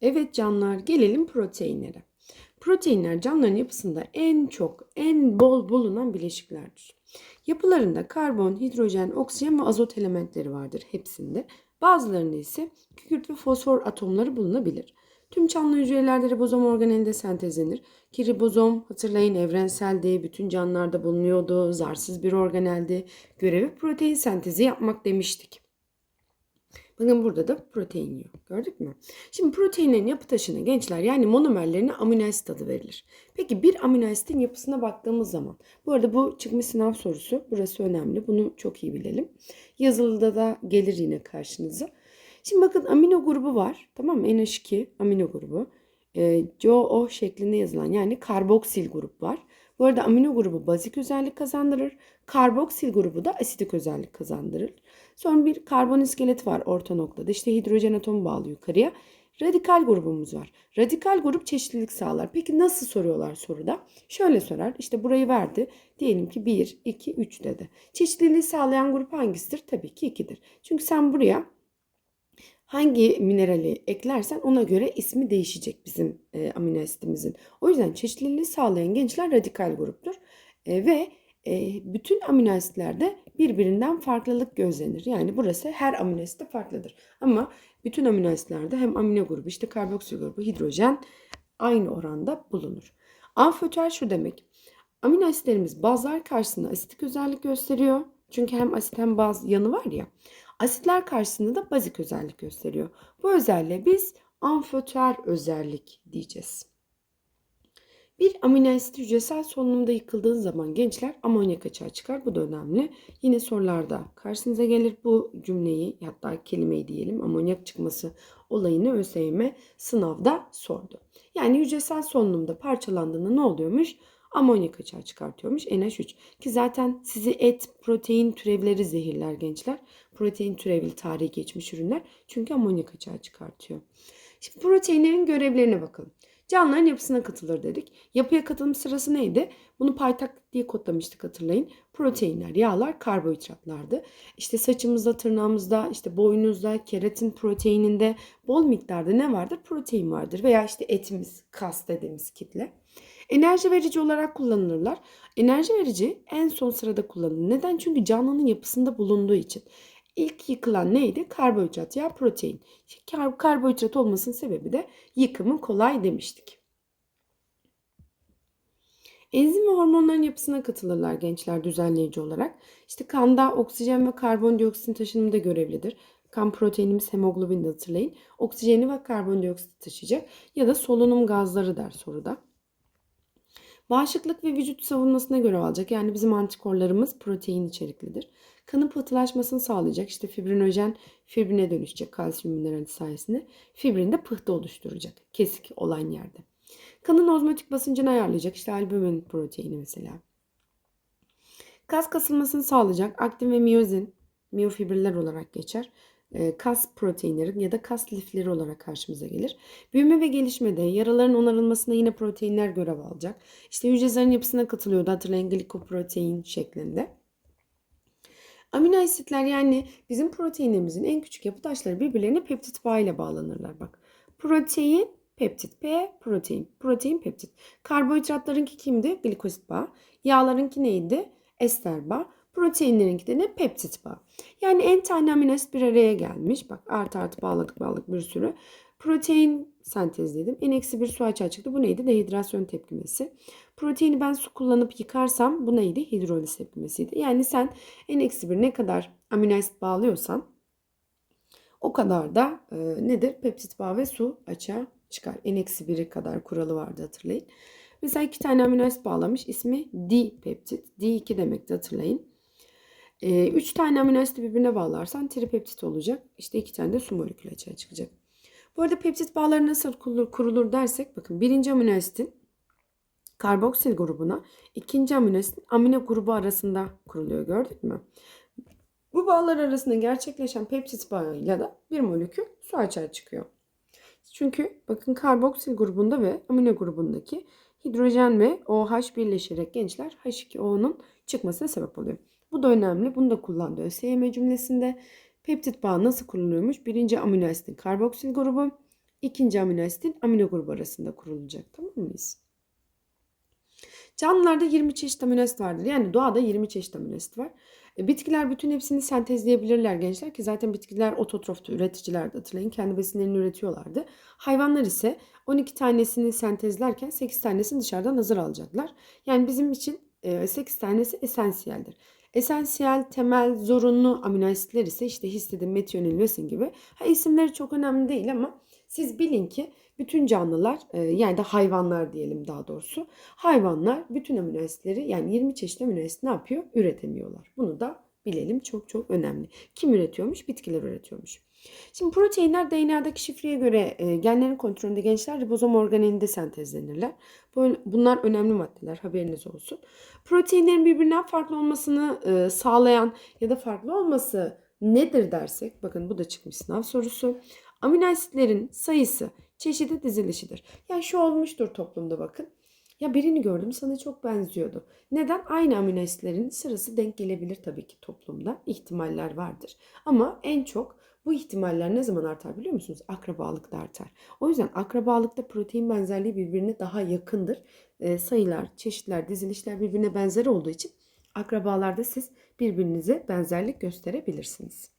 Evet canlılar gelelim proteinlere. Proteinler canlıların yapısında en çok, en bol bulunan bileşiklerdir. Yapılarında karbon, hidrojen, oksijen ve azot elementleri vardır hepsinde. Bazılarında ise kükürt ve fosfor atomları bulunabilir. Tüm canlı hücrelerde ribozom organelinde sentezlenir. Ki ribozom hatırlayın evrenseldi, bütün canlılarda bulunuyordu, zarsız bir organeldi. Görevi protein sentezi yapmak demiştik. Bakın burada da protein yiyor. Gördük mü? Şimdi proteinlerin yapı taşına gençler yani monomerlerine amino asit adı verilir. Peki bir amino asitin yapısına baktığımız zaman. Bu arada bu çıkmış sınav sorusu. Burası önemli. Bunu çok iyi bilelim. Yazılıda da gelir yine karşınıza. Şimdi bakın amino grubu var. Tamam mı? NH2 amino grubu. E, COO şeklinde yazılan yani karboksil grup var. Bu arada amino grubu bazik özellik kazandırır. Karboksil grubu da asidik özellik kazandırır. Sonra bir karbon iskelet var orta noktada. İşte hidrojen atomu bağlı yukarıya. Radikal grubumuz var. Radikal grup çeşitlilik sağlar. Peki nasıl soruyorlar soruda? Şöyle sorar. İşte burayı verdi. Diyelim ki 1, 2, 3 dedi. Çeşitliliği sağlayan grup hangisidir? Tabii ki 2'dir. Çünkü sen buraya hangi minerali eklersen ona göre ismi değişecek bizim e, amino asitimizin. O yüzden çeşitliliği sağlayan gençler radikal gruptur. E, ve e, bütün amino asitlerde birbirinden farklılık gözlenir. Yani burası her amino asitte farklıdır. Ama bütün amino asitlerde hem amino grubu işte karboksil grubu hidrojen aynı oranda bulunur. Amföter şu demek. Amino asitlerimiz bazlar karşısında asitik özellik gösteriyor. Çünkü hem asit hem baz yanı var ya. Asitler karşısında da bazik özellik gösteriyor. Bu özelliğe biz amföter özellik diyeceğiz. Bir amino asit hücresel solunumda yıkıldığı zaman gençler amonyak açığa çıkar. Bu da önemli. Yine sorularda karşınıza gelir bu cümleyi hatta kelimeyi diyelim amonyak çıkması olayını ÖSYM sınavda sordu. Yani hücresel solunumda parçalandığında ne oluyormuş? Amonyak açığa çıkartıyormuş NH3. Ki zaten sizi et, protein türevleri zehirler gençler. Protein türevli tarihi geçmiş ürünler. Çünkü amonyak açığa çıkartıyor. Şimdi proteinlerin görevlerine bakalım. Canlıların yapısına katılır dedik. Yapıya katılım sırası neydi? Bunu paytak diye kodlamıştık hatırlayın. Proteinler, yağlar, karbonhidratlardı. İşte saçımızda, tırnağımızda, işte boynuzda, keratin proteininde bol miktarda ne vardır? Protein vardır. Veya işte etimiz, kas dediğimiz kitle. Enerji verici olarak kullanılırlar. Enerji verici en son sırada kullanılır. Neden? Çünkü canlının yapısında bulunduğu için. İlk yıkılan neydi? Karbonhidrat ya protein. Kar karbonhidrat olmasının sebebi de yıkımı kolay demiştik. Enzim ve hormonların yapısına katılırlar gençler düzenleyici olarak. İşte kanda oksijen ve karbondioksitin taşınımında görevlidir. Kan proteinimiz hemoglobin de hatırlayın. Oksijeni ve karbondioksit taşıyacak ya da solunum gazları der soruda. Bağışıklık ve vücut savunmasına göre alacak. Yani bizim antikorlarımız protein içeriklidir. Kanın pıhtılaşmasını sağlayacak. İşte fibrinojen fibrine dönüşecek kalsiyum minerali sayesinde. Fibrin de pıhtı oluşturacak kesik olan yerde. Kanın ozmotik basıncını ayarlayacak. İşte albumin proteini mesela. Kas kasılmasını sağlayacak. Aktin ve miyozin, miyofibriller olarak geçer kas proteinleri ya da kas lifleri olarak karşımıza gelir. Büyüme ve gelişmede yaraların onarılmasında yine proteinler görev alacak. İşte hücrelerin yapısına katılıyordu hatırlayın glikoprotein şeklinde. Amino asitler yani bizim proteinlerimizin en küçük yapı taşları birbirlerine peptit bağı ile bağlanırlar bak. Protein, peptit, P, protein, protein, peptit. Karbonhidratlarınki kimdi? Glikosit bağı. Yağlarınki neydi? Ester bağı. Proteinlerinki de ne? Peptit bağı. Yani en tane amino asit bir araya gelmiş. Bak artı artı bağladık bağladık bir sürü. Protein sentezledim. En eksi bir su açığa çıktı. Bu neydi? Dehidrasyon tepkimesi. Proteini ben su kullanıp yıkarsam bu neydi? Hidroliz tepkimesiydi. Yani sen en eksi bir ne kadar amino asit bağlıyorsan o kadar da e, nedir? Peptit bağı ve su açığa çıkar. En eksi biri kadar kuralı vardı hatırlayın. Mesela iki tane amino asit bağlamış. İsmi dipeptit. D2 demekti hatırlayın. 3 ee, tane amino asit birbirine bağlarsan tripeptit olacak. İşte 2 tane de su molekülü açığa çıkacak. Bu arada peptit bağları nasıl kurulur, dersek bakın birinci amino asitin karboksil grubuna ikinci amino asitin amino grubu arasında kuruluyor gördük mü? Bu bağlar arasında gerçekleşen peptit bağıyla da bir molekül su açığa çıkıyor. Çünkü bakın karboksil grubunda ve amino grubundaki hidrojen ve OH birleşerek gençler H2O'nun çıkmasına sebep oluyor. Bu da önemli. Bunu da kullandı ÖSYM cümlesinde. Peptit bağı nasıl kuruluyormuş? Birinci amino asitin karboksil grubu. ikinci amino asitin amino grubu arasında kurulacak. Tamam mıyız? Canlılarda 20 çeşit amino asit vardır. Yani doğada 20 çeşit amino asit var. E, bitkiler bütün hepsini sentezleyebilirler gençler ki zaten bitkiler ototroftu, üreticilerdi hatırlayın. Kendi besinlerini üretiyorlardı. Hayvanlar ise 12 tanesini sentezlerken 8 tanesini dışarıdan hazır alacaklar. Yani bizim için e, 8 tanesi esansiyeldir. Esansiyel, temel, zorunlu amino asitler ise işte histidin, metionin, lösin gibi. Ha, isimleri çok önemli değil ama siz bilin ki bütün canlılar e, yani de hayvanlar diyelim daha doğrusu. Hayvanlar bütün amino asitleri yani 20 çeşit amino asit ne yapıyor? Üretemiyorlar. Bunu da bilelim çok çok önemli. Kim üretiyormuş? Bitkiler üretiyormuş. Şimdi proteinler DNA'daki şifreye göre e, genlerin kontrolünde gençler ribozom organelinde sentezlenirler. Bu- Bunlar önemli maddeler haberiniz olsun. Proteinlerin birbirinden farklı olmasını e, sağlayan ya da farklı olması nedir dersek bakın bu da çıkmış sınav sorusu. Amino asitlerin sayısı çeşidi dizilişidir. Yani şu olmuştur toplumda bakın. Ya birini gördüm sana çok benziyordu. Neden? Aynı amino asitlerin sırası denk gelebilir tabii ki toplumda. İhtimaller vardır. Ama en çok bu ihtimaller ne zaman artar biliyor musunuz? Akrabalıkta artar. O yüzden akrabalıkta protein benzerliği birbirine daha yakındır. E, sayılar, çeşitler, dizilişler birbirine benzer olduğu için akrabalarda siz birbirinize benzerlik gösterebilirsiniz.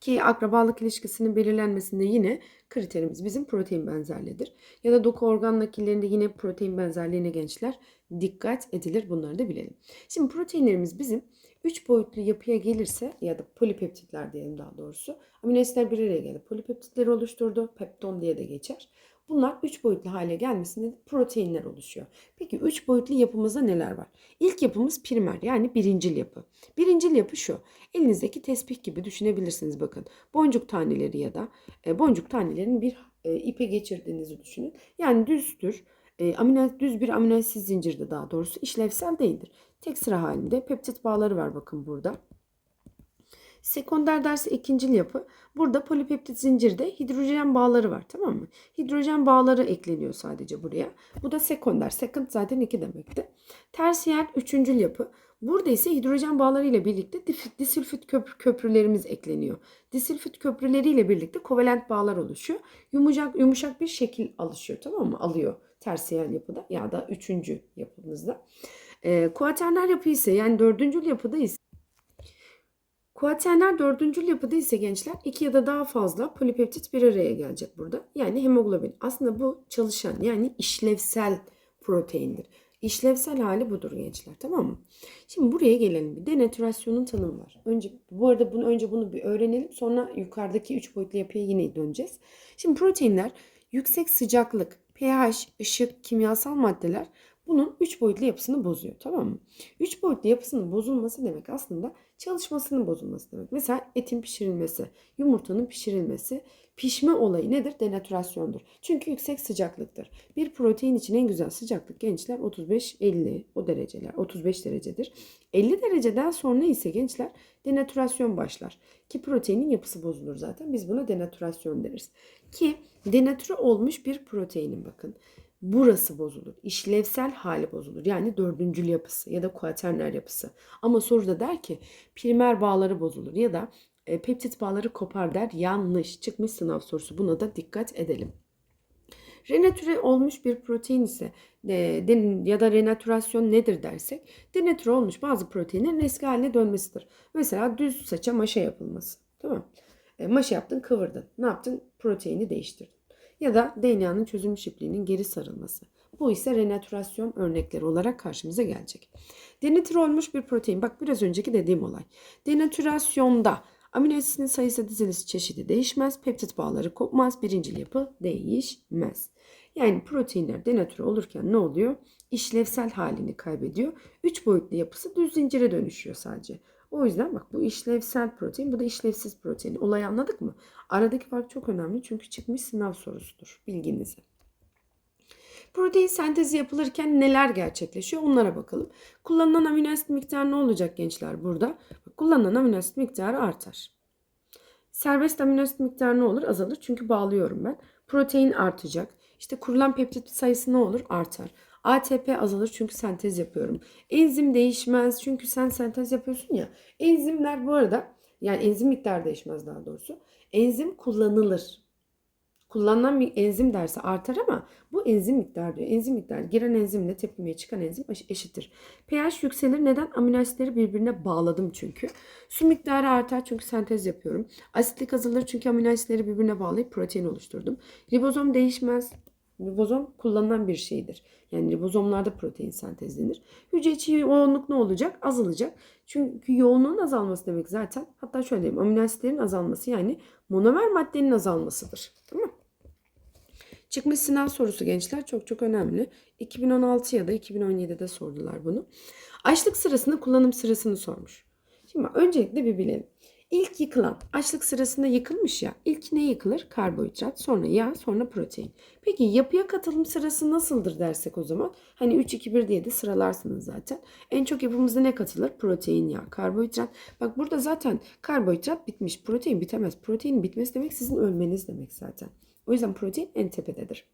Ki akrabalık ilişkisinin belirlenmesinde yine kriterimiz bizim protein benzerliğidir. Ya da doku organ nakillerinde yine protein benzerliğine gençler dikkat edilir. Bunları da bilelim. Şimdi proteinlerimiz bizim 3 boyutlu yapıya gelirse ya da polipeptitler diyelim daha doğrusu. Amino asitler bir araya geldi. Polipeptitleri oluşturdu. Pepton diye de geçer. Bunlar 3 boyutlu hale gelmesinde proteinler oluşuyor. Peki 3 boyutlu yapımızda neler var? İlk yapımız primer yani birincil yapı. Birincil yapı şu. Elinizdeki tesbih gibi düşünebilirsiniz bakın. Boncuk taneleri ya da e, boncuk tanelerini bir e, ipe geçirdiğinizi düşünün. Yani düzdür. E, amino, düz bir amino asit zincirde daha doğrusu işlevsel değildir. Tek sıra halinde peptit bağları var bakın burada. Sekonder dersi ikincil yapı. Burada polipeptit zincirde hidrojen bağları var tamam mı? Hidrojen bağları ekleniyor sadece buraya. Bu da sekonder. Second zaten iki demekti. Tersiyer üçüncül yapı. Burada ise hidrojen bağları ile birlikte disülfit köprü, köprülerimiz ekleniyor. Disülfit köprüleriyle birlikte kovalent bağlar oluşuyor. Yumuşak yumuşak bir şekil alışıyor tamam mı? Alıyor tersiyer yapıda ya da üçüncü yapımızda. E, kuaterner yapı ise yani dördüncül yapıda ise Kuaterner dördüncül yapıda ise gençler iki ya da daha fazla polipeptit bir araya gelecek burada. Yani hemoglobin. Aslında bu çalışan yani işlevsel proteindir. İşlevsel hali budur gençler tamam mı? Şimdi buraya gelelim bir denatürasyonun tanımı var. Önce bu arada bunu önce bunu bir öğrenelim. Sonra yukarıdaki üç boyutlu yapıya yine döneceğiz. Şimdi proteinler yüksek sıcaklık, pH, ışık, kimyasal maddeler bunun 3 boyutlu yapısını bozuyor tamam mı? 3 boyutlu yapısının bozulması demek aslında çalışmasının bozulması demek. Mesela etin pişirilmesi, yumurtanın pişirilmesi, pişme olayı nedir? Denatürasyondur. Çünkü yüksek sıcaklıktır. Bir protein için en güzel sıcaklık gençler 35-50 o dereceler, 35 derecedir. 50 dereceden sonra ise gençler denatürasyon başlar. Ki proteinin yapısı bozulur zaten. Biz buna denatürasyon deriz. Ki denatüre olmuş bir proteinin bakın burası bozulur. İşlevsel hali bozulur. Yani dördüncül yapısı ya da kuaterner yapısı. Ama soruda der ki primer bağları bozulur ya da e, peptit bağları kopar der. Yanlış. Çıkmış sınav sorusu. Buna da dikkat edelim. Renatüre olmuş bir protein ise de, de- ya da renatürasyon nedir dersek denatüre olmuş bazı proteinlerin eski haline dönmesidir. Mesela düz saça maşa yapılması. Tamam. E, maşa yaptın kıvırdın. Ne yaptın? Proteini değiştirdin ya da DNA'nın çözülmüş ipliğinin geri sarılması. Bu ise renatürasyon örnekleri olarak karşımıza gelecek. Denatür olmuş bir protein. Bak biraz önceki dediğim olay. Denatürasyonda amino asitin sayısı dizilisi çeşidi değişmez. Peptit bağları kopmaz. Birincil yapı değişmez. Yani proteinler denatüre olurken ne oluyor? İşlevsel halini kaybediyor. Üç boyutlu yapısı düz zincire dönüşüyor sadece. O yüzden bak bu işlevsel protein, bu da işlevsiz protein. Olayı anladık mı? Aradaki fark çok önemli çünkü çıkmış sınav sorusudur bilginize. Protein sentezi yapılırken neler gerçekleşiyor onlara bakalım. Kullanılan amino asit miktarı ne olacak gençler burada? Kullanılan amino asit miktarı artar. Serbest amino asit miktarı ne olur? Azalır çünkü bağlıyorum ben. Protein artacak. İşte kurulan peptit sayısı ne olur? Artar. ATP azalır çünkü sentez yapıyorum. Enzim değişmez çünkü sen sentez yapıyorsun ya. Enzimler bu arada yani enzim miktarı değişmez daha doğrusu. Enzim kullanılır. kullanılan bir enzim derse artar ama bu enzim miktarı diyor. Enzim miktarı giren enzimle tepkimeye çıkan enzim eş- eşittir. pH yükselir. Neden? Amino asitleri birbirine bağladım çünkü. Su miktarı artar çünkü sentez yapıyorum. Asitlik azalır çünkü amino asitleri birbirine bağlayıp protein oluşturdum. Ribozom değişmez. Ribozom kullanılan bir şeydir. Yani ribozomlarda protein sentezlenir. Hücre içi yoğunluk ne olacak? Azalacak. Çünkü yoğunluğun azalması demek zaten hatta şöyle diyeyim amino asitlerin azalması yani monomer maddenin azalmasıdır. Tamam mı? Çıkmış sınav sorusu gençler çok çok önemli. 2016 ya da 2017'de sordular bunu. Açlık sırasında kullanım sırasını sormuş. Şimdi öncelikle bir bilelim. İlk yıkılan, açlık sırasında yıkılmış ya. İlk ne yıkılır? Karbonhidrat, sonra yağ, sonra protein. Peki yapıya katılım sırası nasıldır dersek o zaman? Hani 3 2 1 diye de sıralarsınız zaten. En çok yapımızda ne katılır? Protein, yağ, karbonhidrat. Bak burada zaten karbonhidrat bitmiş. Protein bitemez. Proteinin bitmesi demek sizin ölmeniz demek zaten. O yüzden protein en tepededir.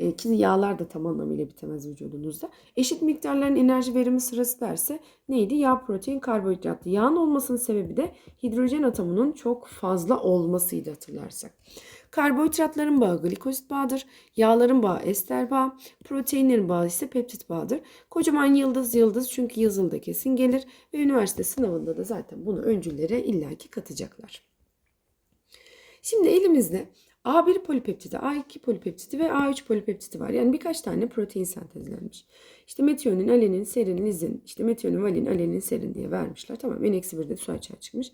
E, ki yağlar da tam anlamıyla bitemez vücudunuzda. Eşit miktarların enerji verimi sırası derse neydi? Yağ, protein, karbonhidrattı. Yağın olmasının sebebi de hidrojen atomunun çok fazla olmasıydı hatırlarsak. Karbonhidratların bağı glikozit bağıdır. Yağların bağı ester bağı. Proteinlerin bağı ise peptit bağıdır. Kocaman yıldız yıldız çünkü yazılıda kesin gelir. Ve üniversite sınavında da zaten bunu öncüllere illaki katacaklar. Şimdi elimizde A1 polipeptidi, A2 polipeptidi ve A3 polipeptidi var. Yani birkaç tane protein sentezlenmiş. İşte metionin, alenin, serin, lizin, işte metionin, valin, alenin, serin diye vermişler. Tamam N-1'de su açığa çıkmış.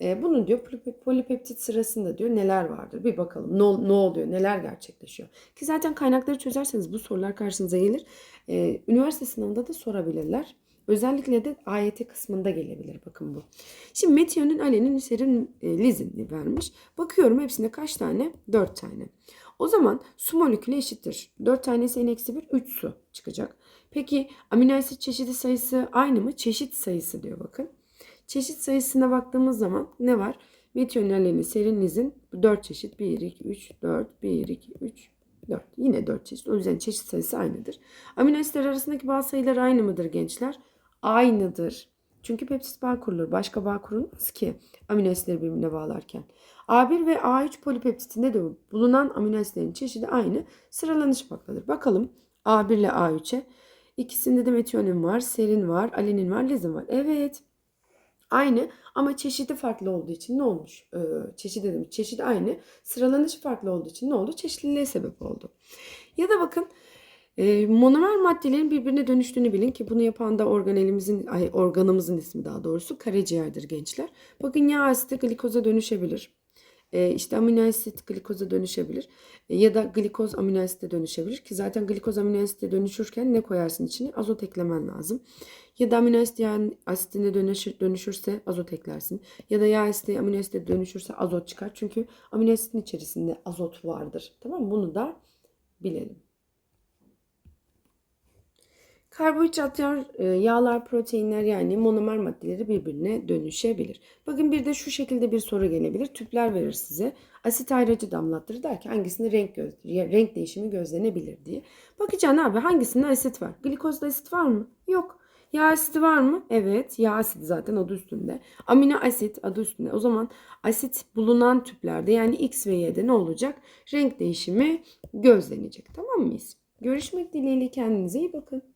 Ee, bunun diyor polip- polipeptit sırasında diyor neler vardır? Bir bakalım ne, ne oluyor, neler gerçekleşiyor. Ki zaten kaynakları çözerseniz bu sorular karşınıza gelir. Ee, üniversite sınavında da sorabilirler. Özellikle de AYT kısmında gelebilir bakın bu. Şimdi metionin, alenin, serin, e, lizin vermiş. Bakıyorum hepsinde kaç tane? 4 tane. O zaman su molekülü eşittir. 4 tanesi n-1 3 su çıkacak. Peki amino asit çeşidi sayısı aynı mı? Çeşit sayısı diyor bakın. Çeşit sayısına baktığımız zaman ne var? Metionin, alenin, serin, lizin 4 çeşit. 1, 2, 3, 4, 1, 2, 3, 4. Yine 4 çeşit. O yüzden çeşit sayısı aynıdır. Amino asitler arasındaki bağ sayıları aynı mıdır gençler? Aynıdır. Çünkü peptit bağ kurulur. Başka bağ kurulmaz ki amino asitleri birbirine bağlarken. A1 ve A3 polipeptitinde de bulunan amino asitlerin çeşidi aynı. Sıralanış farklıdır. Bakalım A1 ile A3'e. İkisinde de metionin var, serin var, alenin var, lizin var. Evet. Aynı ama çeşidi farklı olduğu için ne olmuş? Ee, çeşidi dedim. Çeşidi aynı. Sıralanışı farklı olduğu için ne oldu? Çeşitliliğe sebep oldu. Ya da bakın e, monomer maddelerin birbirine dönüştüğünü bilin ki bunu yapan da organelimizin, ay, organımızın ismi daha doğrusu karaciğerdir gençler. Bakın yağ asidi glikoza dönüşebilir. E, işte amino asit glikoza dönüşebilir. E, ya da glikoz amino asite dönüşebilir ki zaten glikoz amino asite dönüşürken ne koyarsın içine? Azot eklemen lazım. Ya da amino asit yağ asitine dönüşür, dönüşürse azot eklersin. Ya da yağ asidi amino asite dönüşürse azot çıkar. Çünkü amino asitin içerisinde azot vardır. Tamam mı? Bunu da bilelim. Karbonhidratlar, e, yağlar, proteinler yani monomer maddeleri birbirine dönüşebilir. Bakın bir de şu şekilde bir soru gelebilir. Tüpler verir size. Asit ayracı damlattır der ki hangisinde renk, göz, renk değişimi gözlenebilir diye. Bakacaksın abi hangisinde asit var? Glikozda asit var mı? Yok. Yağ asidi var mı? Evet. Yağ asidi zaten adı üstünde. Amino asit adı üstünde. O zaman asit bulunan tüplerde yani X ve Y'de ne olacak? Renk değişimi gözlenecek. Tamam mıyız? Görüşmek dileğiyle kendinize iyi bakın.